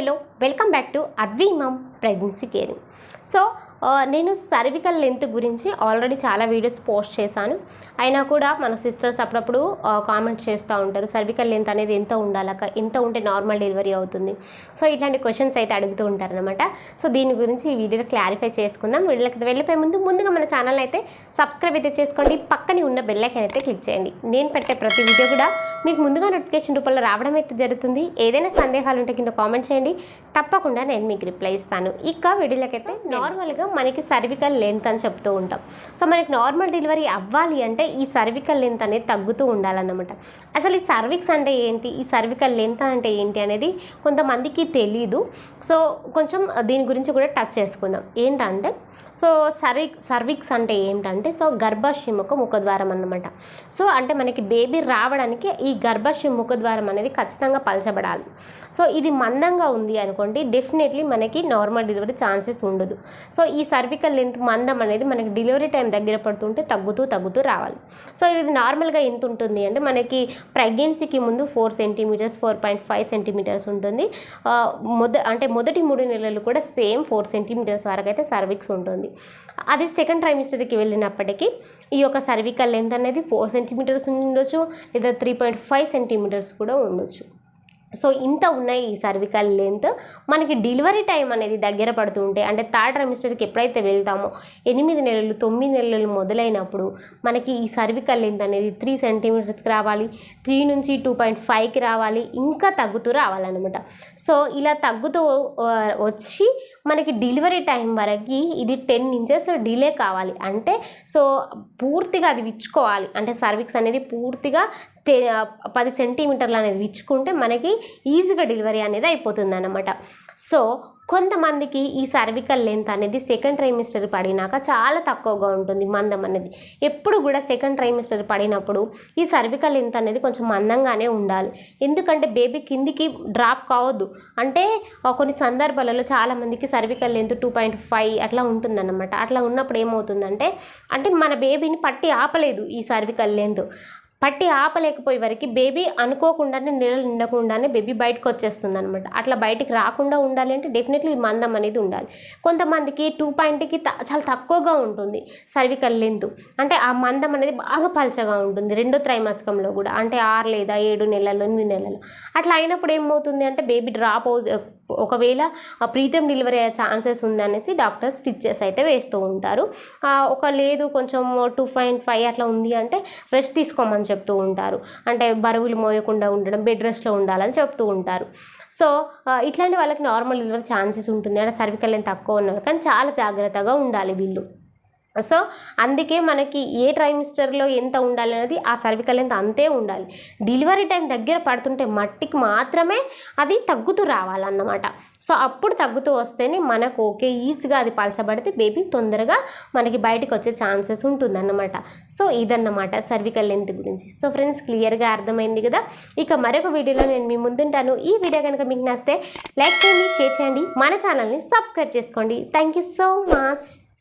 Hello welcome back to Advi mom pregnancy caring. So నేను cervical length గురించి already చాలా videos post చేశాను. అయినా కూడా మన సిస్టర్స్ అప్పుడప్పుడు కామెంట్స్ చేస్తూ ఉంటారు సర్వికల్ లెంత్ అనేది ఎంత ఉండాలక ఎంత ఉంటే నార్మల్ డెలివరీ అవుతుంది. సో ఇట్లాంటి క్వశ్చన్స్ అయితే అడుగుతూ ఉంటారనమాట సో దీని గురించి ఈ వీడియోలో క్లారిఫై చేసుకుందాం. వీడియోకి వెళ్ళిపోయే ముందు ముందుగా మన ఛానల్ అయితే సబ్స్క్రైబ్ అయితే చేసుకోండి. పక్కనే ఉన్న బెల్ అయితే క్లిక్ చేయండి. నేను పెట్టే ప్రతి వీడియో కూడా మీకు ముందుగా నోటిఫికేషన్ రూపంలో రావడం అయితే జరుగుతుంది. ఏదైనా సందేహాలు ఉంటే కింద కామెంట్ చేయండి. తప్పకుండా నేను మీకు రిప్లై ఇస్తాను. ఇక వీడియోలకైతే నార్మల్గా మనకి సర్వికల్ లెంత్ అని చెప్తూ ఉంటాం. సో మనకి నార్మల్ డెలివరీ అవ్వాలి అంటే ఈ సర్వికల్ లెంత్ అనేది తగ్గుతూ ఉండాలన్నమాట. అసలు ఈ సర్విక్స్ అంటే ఏంటి? ఈ సర్వికల్ లెంత్ అంటే ఏంటి అనేది కొంతమందికి తెలీదు. సో కొంచెం దీని గురించి కూడా టచ్ చేసుకుందాం. ఏంటంటే సో సర్వి సర్విక్స్ అంటే ఏంటంటే సో గర్భాశయ ముఖ ముఖద్వారం అన్నమాట. సో అంటే మనకి బేబీ రావడానికి ఈ ఈ గర్భాశయ ముఖద్వారం అనేది ఖచ్చితంగా పలచబడాలి. సో ఇది మందంగా ఉంది అనుకోండి డెఫినెట్లీ మనకి నార్మల్ డెలివరీ ఛాన్సెస్ ఉండదు. సో ఈ సర్వికల్ లెంత్ మందం అనేది మనకి డెలివరీ టైం దగ్గర పడుతుంటే తగ్గుతూ తగ్గుతూ రావాలి. సో ఇది నార్మల్గా ఎంత ఉంటుంది అంటే మనకి ప్రెగ్నెన్సీకి ముందు four centimetres four point five centimetres ఉంటుంది. మొద అంటే మొదటి మూడు నెలలు కూడా సేమ్ ఫోర్ సెంటీమీటర్స్ వరకు అయితే సర్విక్స్ ఉంటుంది. అది సెకండ్ ట్రైమిస్టర్కి వెళ్ళినప్పటికీ ఈ యొక్క సర్వికల్ లెంత్ అనేది ఫోర్ సెంటీమీటర్స్ ఉండొచ్చు లేదా త్రీ పాయింట్ ఫైవ్ సెంటీమీటర్స్ కూడా ఉండొచ్చు. సో ఇంత ఉన్నాయి ఈ సర్వికల్ లెంత్ మనకి డెలివరీ టైం అనేది దగ్గర పడుతుంటే అంటే థర్డ్ ట్రైమిస్టర్కి ఎప్పుడైతే వెళ్తామో ఎనిమిది నెలలు తొమ్మిది నెలలు మొదలైనప్పుడు మనకి ఈ సర్వికల్ లెంత్ అనేది త్రీ సెంటీమీటర్స్కి రావాలి త్రీ నుంచి టూ పాయింట్ ఫైవ్కి రావాలి ఇంకా తగ్గుతూ రావాలన్నమాట. సో ఇలా తగ్గుతూ వచ్చి మనకి డెలివరీ టైం వరకు ఇది టెన్ ఇంచెస్ డిలే కావాలి. అంటే సో పూర్తిగా అది విచ్చుకోవాలి. అంటే సర్విక్స్ అనేది పూర్తిగా పది సెంటీమీటర్లు అనేది విచ్చుకుంటే మనకి ఈజీగా డెలివరీ అనేది అయిపోతుంది అనమాట సో కొంతమందికి ఈ సర్వికల్ లెంత్ అనేది సెకండ్ ట్రైమిస్టర్ పడినాక చాలా తక్కువగా ఉంటుంది మందం అనేది. ఎప్పుడు కూడా సెకండ్ ట్రైమిస్టర్ పడినప్పుడు ఈ సర్వికల్ లెంత్ అనేది కొంచెం మందంగానే ఉండాలి. ఎందుకంటే బేబీ కిందికి డ్రాప్ కావద్దు. అంటే కొన్ని సందర్భాలలో చాలామందికి cervical length two point five అట్లా ఉంటుందన్నమాట. అట్లా ఉన్నప్పుడు ఏమవుతుందంటే అంటే మన బేబీని పట్టి ఆపలేదు ఈ సర్వికల్ లెంత్. పట్టి ఆపలేకపోయే వరకు బేబీ అనుకోకుండానే నెలలు నిండకుండానే బేబీ బయటకు వచ్చేస్తుంది అనమాట అట్లా బయటికి రాకుండా ఉండాలి అంటే డెఫినెట్లీ మందం అనేది ఉండాలి. కొంతమందికి టూ పాయింట్కి చాలా తక్కువగా ఉంటుంది సర్వికల్ లెంత్ అంటే ఆ మందం అనేది బాగా పలచగా ఉంటుంది రెండో త్రైమాసికంలో కూడా. అంటే ఆరు లేదా ఏడు నెలలు ఎనిమిది నెలలు అట్లా అయినప్పుడు ఏమవుతుంది అంటే బేబీ డ్రాప్ అవు ఒకవేళ ప్రీటర్మ్ డెలివరీ అయ్యే ఛాన్సెస్ ఉందనేసి డాక్టర్ స్టిచ్చెస్ అయితే వేస్తూ ఉంటారు. ఒక లేదు కొంచెం టూ పాయింట్ ఫైవ్ అట్లా ఉంది అంటే రెస్ట్ తీసుకోమని చెప్తూ ఉంటారు. అంటే బరువులు మోయకుండా ఉండడం బెడ్ రెస్ట్లో ఉండాలని చెప్తూ ఉంటారు. సో ఇట్లాంటి వాళ్ళకి నార్మల్ డెలివరీ ఛాన్సెస్ ఉంటుంది. అంటే సర్వికల్ ఏం తక్కువ ఉన్నారు కానీ చాలా జాగ్రత్తగా ఉండాలి వీళ్ళు. సో అందుకే మనకి ఏ ట్రైమిస్టర్లో ఎంత ఉండాలి అనేది ఆ సర్వికల్ లెంత్ అంతే ఉండాలి. డెలివరీ టైం దగ్గర పడుతుంటే మట్టికి మాత్రమే అది తగ్గుతూ రావాలన్నమాట. సో అప్పుడు తగ్గుతూ వస్తేనే మనకు ఓకే ఈజీగా అది పలచబడితే బేబీ తొందరగా మనకి బయటకు వచ్చే ఛాన్సెస్ ఉంటుందన్నమాట. సో ఇదన్నమాట సర్వికల్ లెంత్ గురించి. సో ఫ్రెండ్స్ క్లియర్గా అర్థమైంది కదా? ఇక మరొక వీడియోలో నేను మీ ముందుంటాను. ఈ వీడియో కనుక మీకు నచ్చితే లైక్ చేయండి షేర్ చేయండి మన ఛానల్ని సబ్స్క్రైబ్ చేసుకోండి. Thank you so much.